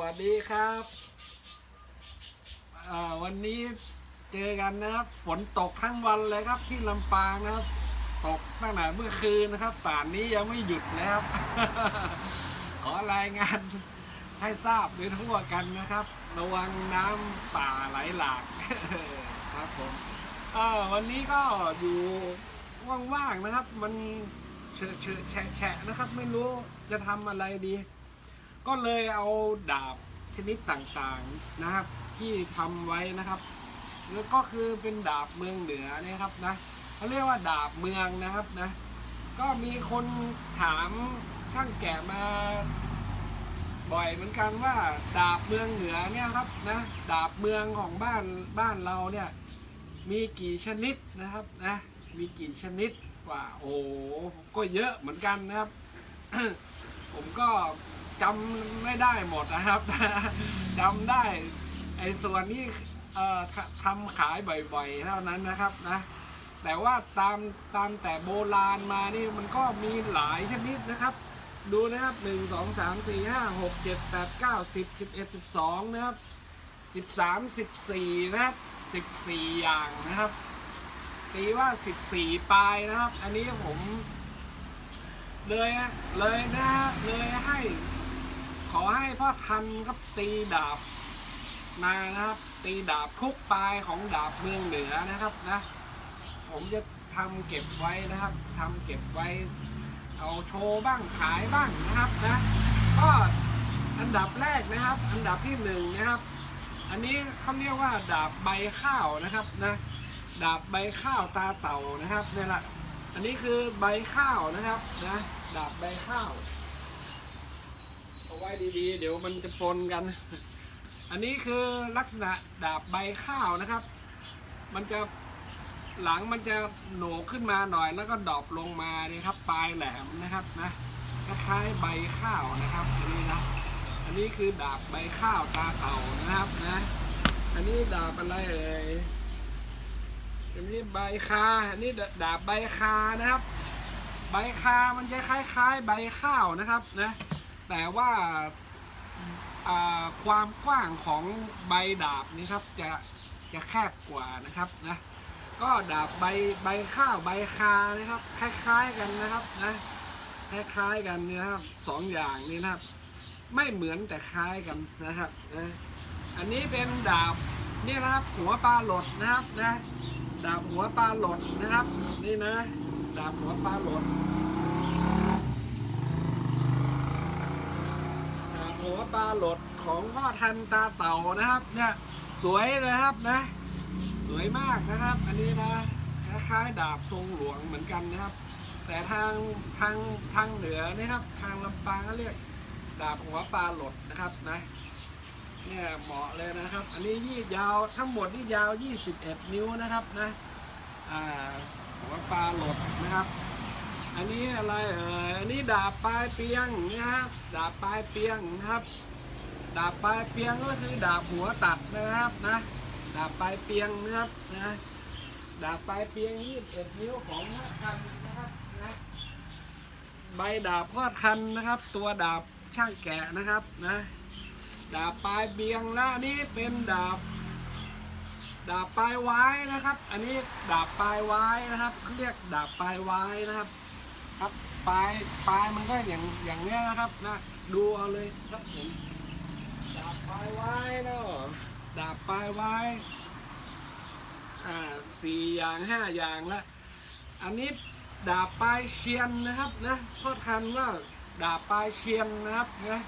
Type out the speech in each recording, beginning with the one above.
วัสดีครับวันนี้เจอกันนะครับ ฝนตกทั้งวันเลยครับที่ลำปางนะครับ ตกตั้งแต่เมื่อคืนนะครับ ป่านนี้ยังไม่หยุดนะครับ ขอรายงานให้ทราบโดยทั่วกันนะครับ ระวังน้ำป่าไหลหลากครับผมวันนี้ก็อยู่ว่างๆนะครับ มันเฉะเฉอะแฉะแฉะนะครับ ไม่รู้จะทำอะไรดี ก็เลยเอาดาบชนิดต่างๆนะครับ ที่ทำไว้นะครับแล้วก็คือเป็นดาบเมืองเหนือเนี่ยครับนะเขาเรียกว่าดาบเมืองนะครับนะ ก็มีคนถามช่างแกะมา บ่อยเหมือนกันว่า ดาบเมืองเหนือเนี่ยครับนะดาบเมืองของบ้านบ้านเราเนี่ยมีกี่ชนิดนะครับนะมีกี่ชนิดกว่าโอ้โหก็เยอะเหมือนกันนะครับ ผมก็ จำไม่ได้หมดนะครับจำได้ไอ้ส่วนนี้ทำขายบ่อยๆเท่านั้นนะครับนะแต่ว่าตามตามแต่โบราณมานี่มันก็มีหลายชนิดนะครับ ดูนะครับหนึ่งสองสามสี่ห้าหกเจ็ดแปดเก้าสิบสิบเอ็ดสิบสองนะครับสิบสามสิบสี่นะครับสิบสี่อย่างนะครับตีว่าสิบสี่ปลายนะครับ อันนี้ผมเลยนะเลยนะเลยให้ อให้พ่อทันครับตีดาบมานะครับ ตีดาบทุกปลายของดาบเมืองเหนือนะครับนะ ผมจะทำเก็บไว้นะครับทำเก็บไว้ เอาโชว์บ้างขายบ้างนะครับนะก็อันดับแรกนะครับ อันดับที่หนึ่งนะครับ อันนี้เขาเรียกว่าดาบใบข้าวนะครับนะดาบใบข้าวตาเต่านะครับเนี่ยแหละอันนี้คือใบข้าวนะครับนะดาบใบข้าว เอาไว้ดีๆ เดี๋ยวมันจะปนกัน อันนี้คือลักษณะดาบใบข้าวนะครับ มันจะหลังมันจะโหนกขึ้นมาหน่อย แล้วก็ดรอปลงมาเนี่ยครับ ปลายแหลมนะครับนะคล้ายๆใบข้าวนะครับอันนี้นะอันนี้คือดาบใบข้าวตาเต่านะครับนะ อันนี้ดาบอะไรเอ่ยอันนี้ใบคาอันนี้ดาบใบคานะครับ ใบคามันจะคล้ายๆ ใบข้าวนะครับนะ แต่ว่าความกว้างของใบดาบนี่ครับจะจะแคบกว่านะครับนะก็ดาบใบใบข้าวใบคานะครับ คล้ายๆกันนะครับนะคล้ายๆกันเนี่ยครับสองอย่างนี้นะครับ ไม่เหมือนแต่คล้ายกันนะครับนะอันนี้เป็นดาบนี่นะครับ หัวปลาหลดนะครับนะดาบหัวปลาหลดนะครับ นี่นะ ดาบหัวปลาหลดดาบหัว ปลาหลดของพ่อทันตาเต่านะครับ เนี่ยสวยเลยครับนะ สวยมากนะครับ อันนี้นะคล้ายๆดาบทรงหลวงเหมือนกันนะครับ แต่ทางทางทางเหนือนะครับ ทางลำปางก็เรียกดาบหัวปลาหลดนะครับนะเนี่ยเหมาะเลยนะครับ อันนี้ยี่ยาวทั้งหมดนี่ยาว 21 นิ้วนะครับนะอ่าหัวปลาหลดนะครับ อันนี้อะไรเอ่ยอันนี้ดาบปลายเปียงนะครับดาบปลายเปียงนะครับ ดาบปลายเปียงก็คือดาบหัวตัดนะครับนะดาบปลายเปียงนะครับนะดาบปลายเปียง21นิ้วของพ่อทันนะครับนะใบดาบพ่อทันนะครับ ตัวดาบช่างแกะนะครับนะดาบปลายเบียงแล้วอันนี้เป็นดาบ ดาบปลายไว้นะครับ อันนี้ดาบปลายไว้นะครับเรียกดาบปลายไว้นะครับ ครับปลายปลายมันก็อย่างอย่างเนี้ยนะครับนะดูเอาเลยครับผมดาบปลายไว้นะดาบปลายไว้อ่าสี่อย่างห้าอย่างละอันนี้ดาบปลายเชียนนะครับนะก็ทันว่าดาบปลายเชียนนะครับนะ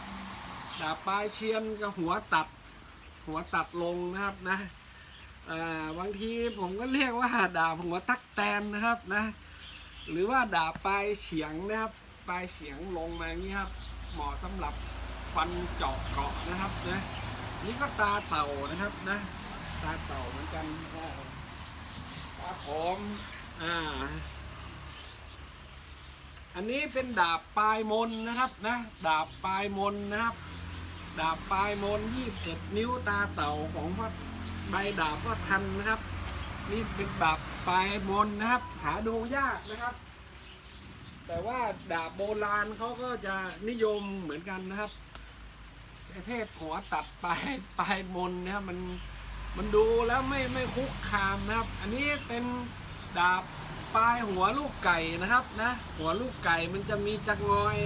ดาบปลายเชียนกับหัวตัด หัวตัดลงนะครับนะอ่าบางทีผมก็เรียกว่าดาบหัวตักแตนนะครับนะ หรือว่าดาบปลายเฉียงนะครับ ปลายเฉียงลงมาอย่างนี้ครับ เหมาะสำหรับฟันเจาะเกาะนะครับนะนี่ก็ตาเต่านะครับนะตาเต่าเหมือนกันครับผมอ่า อันนี้เป็นดาบปลายมนนะครับนะ ดาบปลายมนนะครับ ดาบปลายมนยี่สิบเอ็ดนิ้วตาเต่าของพ่อใบดาบพ่อทันนะครับ นี่เป็นดาบปลายมนนะครับ หาดูยากนะครับ แต่ว่าดาบโบราณเขาก็จะนิยมเหมือนกันนะครับประเภทหัวตัดปลายปลายมนนะครับมันมันดูแล้วไม่ไม่คุกคามนะครับ อันนี้เป็นดาบปลายหัวลูกไก่นะครับนะหัวลูกไก่มันจะมีจะงอย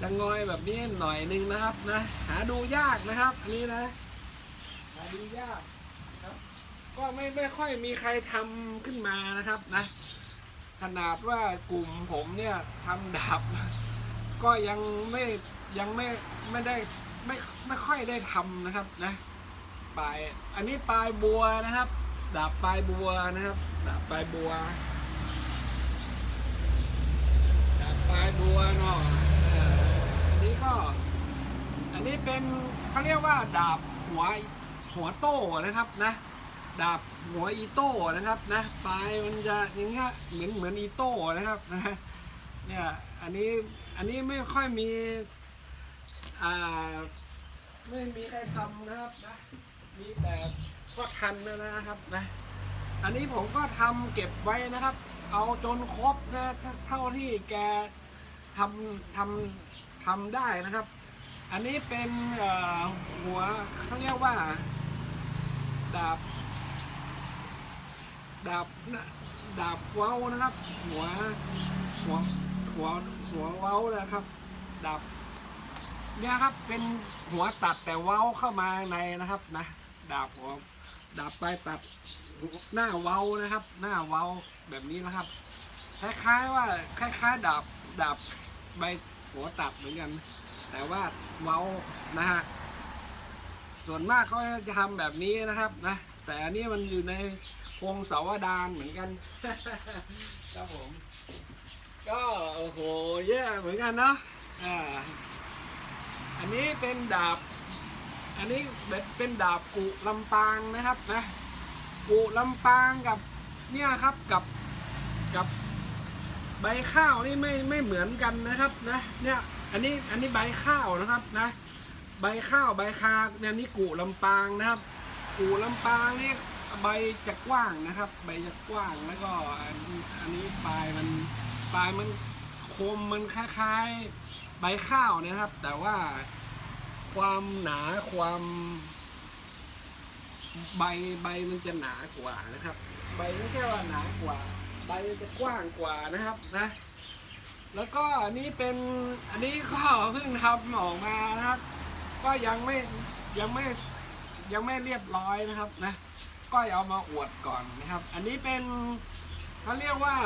จะงอยแบบนี้หน่อยนึงนะครับนะ หาดูยากนะครับอันนี้นะ หาดูยาก ก็ไม่ไม่ค่อยมีใครทำขึ้นมานะครับนะ ขนาดว่ากลุ่มผมเนี่ยทำดาบ ก็ยังไม่ยังไม่ไม่ได้ไม่ไม่ค่อยได้ทำนะครับนะปลายอันนี้ปลายบัวนะครับ ดาบปลายบัวนะครับ ดาบปลายบัว ดาบปลายบัวเนาะอันนี้ก็ อันนี้เป็นเขาเรียกว่าดาบหัวหัวโต้นะครับนะ ดาบหัวอีโต้นะครับนะปลายมันจะอย่างเงี้ยเหมือนเหมือนอีโต้นะครับนะเนี่ยอันนี้อันนี้ไม่ค่อยมีอ่าไม่มีใครทำนะครับนะมีแต่ก็ทันนะครับนะอันนี้ผมก็ทำเก็บไว้นะครับ เอาจนครบนะเท่าที่แกทำทำทำได้นะครับ อันนี้เป็นหัวเขาเรียกว่าดาบ ดาบดาบเว้านะครับ หัวหัวหัวหัวเว้านะครับ ดาบเนี่ยครับเป็นหัวตัดแต่เว้าเข้ามาในนะครับนะ ดาบหัวดาบปลายตัดหน้าเว้านะครับ หน้าเว้าแบบนี้นะครับ คล้ายๆว่าคล้ายๆดาบดาบใบหัวตัดเหมือนกัน แต่ว่าเว้านะฮะส่วนมากเขาจะทำแบบนี้นะครับนะแต่อันนี้มันอยู่ใน วงเสาวดานเหมือนกันครับผม ก็โอ้โหแย่เหมือนกันเนาะอ่าอันนี้เป็นดาบ อันนี้เป็นดาบกุลำปางนะครับนะกุลำปางกับเนี่ยครับกับกับใบข้าวนี่ไม่ไม่เหมือนกันนะครับนะเนี่ยอันนี้อันนี้ใบข้าวนะครับนะ ใบข้าวใบคาเนี่ยนี่กู่ลำปางนะครับกู่ลำปางนี่ ใบจะกว้างนะครับ ใบจะกว้างแล้วก็อันอันนี้ปลายมันปลายมันคมมันคล้ายๆใบข้าวนะครับ แต่ว่าความหนาความใบใบมันจะหนากว่านะครับ ใบไม่ใช่ว่าหนากว่า ใบมันจะกว้างกว่านะครับนะ แล้วก็อันนี้เป็นอันนี้ก็เพิ่งทำออกมานะครับ ก็ยังไม่ยังไม่ยังไม่เรียบร้อยนะครับนะ ก็เอามาอวดก่อนนะครับ อันนี้เป็นเขาเรียกว่า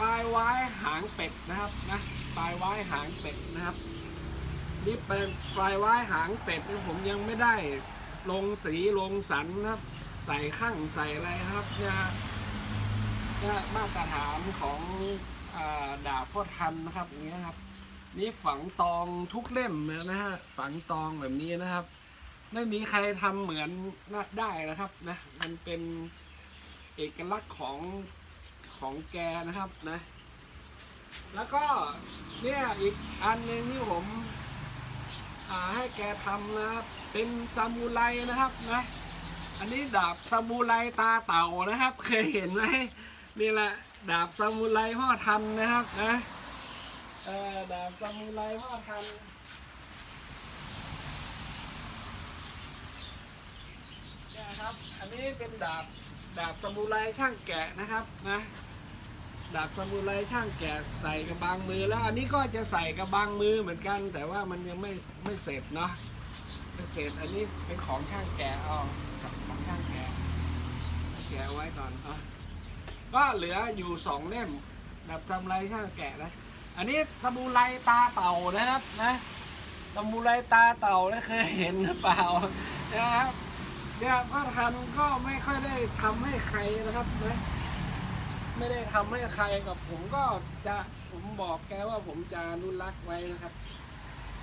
ปลายไว้หางเป็ดนะครับนะปลายไว้หางเป็ดนะครับ นี่เป็นปลายไว้หางเป็ดนี่ผมยังไม่ได้ลงสีลงสันนะครับ ใส่ข้างใส่อะไรนะครับเนี่ยเนี่ยมาตรฐานของอาดาบพ่อทันนะครับอย่างเงี้ยครับ นี่ฝังตองทุกเล่มเลยนะฮะฝังตองแบบนี้นะครับ ไม่มีใครทำเหมือนได้นะครับนะมันเป็นเอกลักษณ์ของของแกนะครับนะ แล้วก็เนี่ยอีกอันหนึ่งที่ผมให้แกทำนะครับเป็นซามูไรนะครับนะอันนี้ดาบซามูไรตาเต่านะครับ เคยเห็นไหมนี่แหละดาบซามูไรพ่อทันนะครับนะดาบซามูไรพ่อทัน ครับ อันนี้เป็นดาบดาบซามูไรช่างแกะนะครับนะดาบซามูไรช่างแกะใส่กระบังมือแล้ว อันนี้ก็จะใส่กระบังมือเหมือนกัน แต่ว่ามันยังไม่ไม่เสร็จเนาะไม่เสร็จอันนี้เป็นของช่างแกะเอาของช่างแกะแกะไว้ก่อนอะก็เหลืออยู่สองเล่มดาบซามูไรช่างแกะนะอันนี้ซามูไรตาเต่านะครับนะซามูไรตาเต่านะเคยเห็นหรือเปล่านะครับ เนี่ยพระทันก็ไม่ค่อยได้ทำให้ใครนะครับนะไม่ได้ทำให้ใครกับผมก็จะผมบอกแกว่าผมจะอนุรักษ์ไว้นะครับ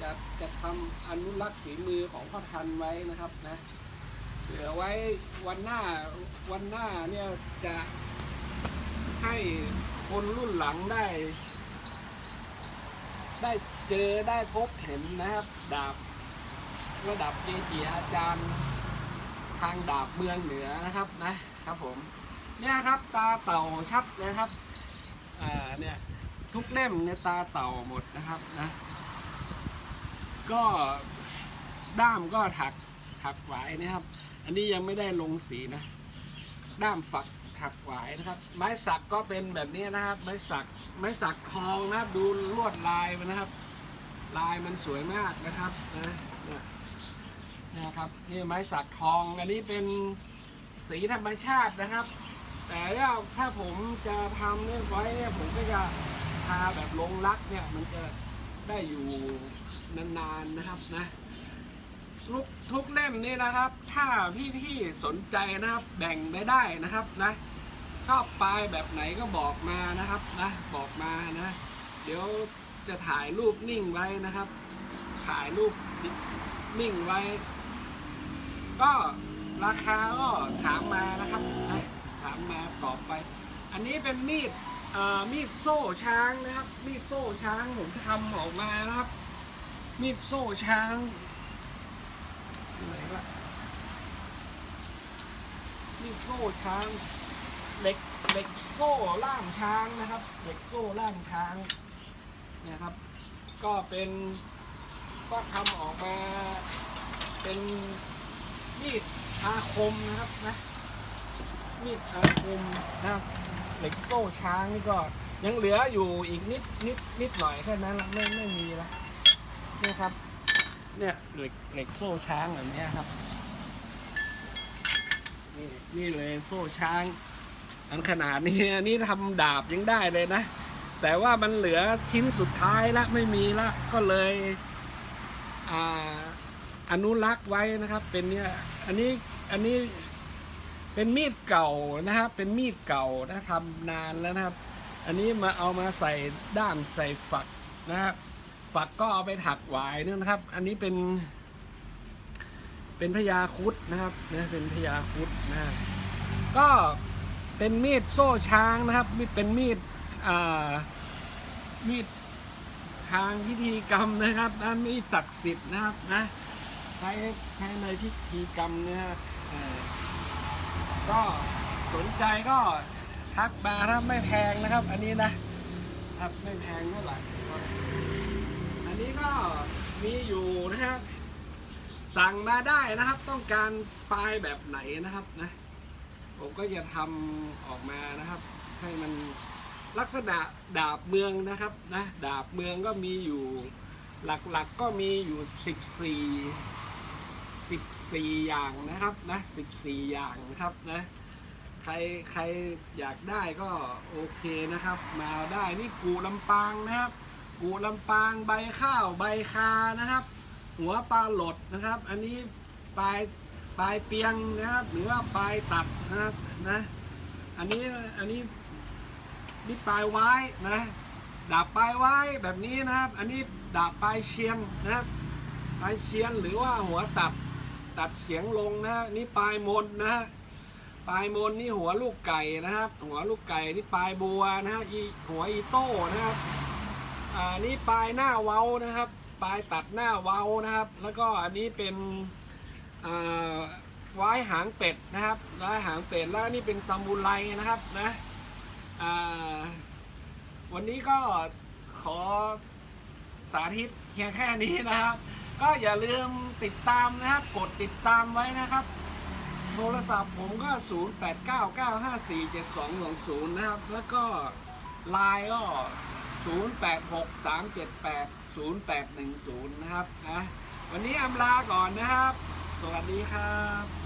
จะจะทำอนุรักษ์ฝีมือของพ่อทันไว้นะครับนะเหลือไว้วันหน้าวันหน้าเนี่ยจะให้คนรุ่นหลังได้ ได้เจอได้พบเห็นนะครับ ดาบระดับเกจิอาจารย์ ทางดาบเมืองเหนือนะครับนะครับผมเนี่ยครับตาเต่าชัดนะครับอ่าเนี่ยทุกเล่มเนี่ยตาเต่าหมดนะครับนะ ก็ด้ามก็ถักถักหวายนะครับ อันนี้ยังไม่ได้ลงสีนะ ด้ามฝักถักหวายนะครับ ไม้สักก็เป็นแบบนี้นะครับ ไม้สักไม้สักทองนะครับ ดูลวดลายมันนะครับ ลายมันสวยมากนะครับนะเนี่ยนะครับนี่ไม้สักทองอันนี้เป็นสีธรรมชาตินะครับ แต่ถ้าผมจะทำเนี่ยไว้เนี่ยผมก็จะทาแบบลงรักเนี่ยมันจะได้อยู่นานๆนะครับนะทุกทุกเล่มนี่นะครับ ถ้าพี่ๆสนใจนะครับ แบ่งได้ได้นะครับนะชอบปลายแบบไหนก็บอกมานะครับนะบอกมานะ เดี๋ยวจะถ่ายรูปนิ่งไว้นะครับ ถ่ายรูปนิ่งไว้ ก็ราคาก็ถามมานะครับนะถามมาตอบไป อันนี้เป็นมีดอ่อมีดโซ่ช้างนะครับ มีดโซ่ช้างผมทำออกมานะครับ มีดโซ่ช้างไหนวะมีดโซ่ช้างเหล็กเหล็กโซ่ล่ามช้างนะครับเหล็กโซ่ล่ามช้างเนี่ยครับ ก็เป็นก็ทำออกมาเป็น มีดอาคมนะครับนะ มีดอาคมนะครับเหล็กโซ่ช้างนี่ก็ยังเหลืออยู่อีกนิดนิดนิดหน่อยแค่นั้นละไม่ไม่มีละนี่ครับ เนี่ยเหล็กเหล็กโซ่ช้างแบบนี้ครับ นี่นี่เลยโซ่ช้าง อันขนาดนี้อันนี้ทำดาบยังได้เลยนะ แต่ว่ามันเหลือชิ้นสุดท้ายละไม่มีละก็เลย อ่า อนุรักษ์ไว้นะครับ เป็นเนี่ยอันนี้อันนี้เป็นมีดเก่านะครับ เป็นมีดเก่านะทำนานแล้วนะครับ อันนี้มาเอามาใส่ด้ามใส่ฝักนะครับฝักก็เอาไปถักหวายเนี่ยนะครับ อันนี้เป็น เป็นพญาคุดนะครับนะเป็นพญาคุดนะก็เป็นมีดโซ่ช้างนะครับมีดเป็นมีดอ่ามีดทางพิธีกรรมนะครับนะมีศักดิ์สิทธิ์นะครับนะ ใช้ใช้ในพิธีกรรมเนี่ยก็สนใจก็ทักมาถ้าไม่แพงนะครับ อันนี้นะครับไม่แพงเท่าไหร่อันนี้ก็มีอยู่นะครับสั่งมาได้นะครับ ต้องการปลายแบบไหนนะครับนะผมก็จะทำออกมานะครับ ให้มันลักษณะดาบเมืองนะครับนะดาบเมืองก็มีอยู่หลักๆก็มีอยู่ 14 14 อย่างนะครับนะ14 อย่างนะครับนะใครใครอยากได้ก็โอเคนะครับ มาได้นี่กูลำปางนะครับ กูลำปางใบข้าวใบคานะครับ หัวปลาหลดนะครับ อันนี้ปลายปลายเปียงนะครับ หรือว่าปลายตัดนะครับนะอันนี้อันนี้นี่ปลายไว้นะดาบปลายไว้แบบนี้นะครับ อันนี้ดาบปลายเชียงนะครับปลายเชียงหรือว่าหัวตัด ตัดเสียงลงนะนี่ปลายมนนะฮะปลายมนนี่หัวลูกไก่นะครับ หัวลูกไก่นี่ปลายบัวนะฮะอีหัวอีโต้นะครับอ่านี่ปลายหน้าเว้านะครับ ปลายตัดหน้าเว้านะครับ แล้วก็อันนี้เป็นอ่าไว้หางเป็ดนะครับไว้หางเป็ดแล้วนี่เป็นซามูไรนะครับนะอ่าวันนี้ก็ขอสาธิตเพียงแค่นี้นะครับ ก็อย่าลืมติดตามนะครับ กดติดตามไว้นะครับ โทรศัพท์ผมก็ 0899547220 นะครับ แล้วก็ไลน์ก็ 0863780810 นะครับนะวันนี้อำลาก่อนนะครับ สวัสดีครับ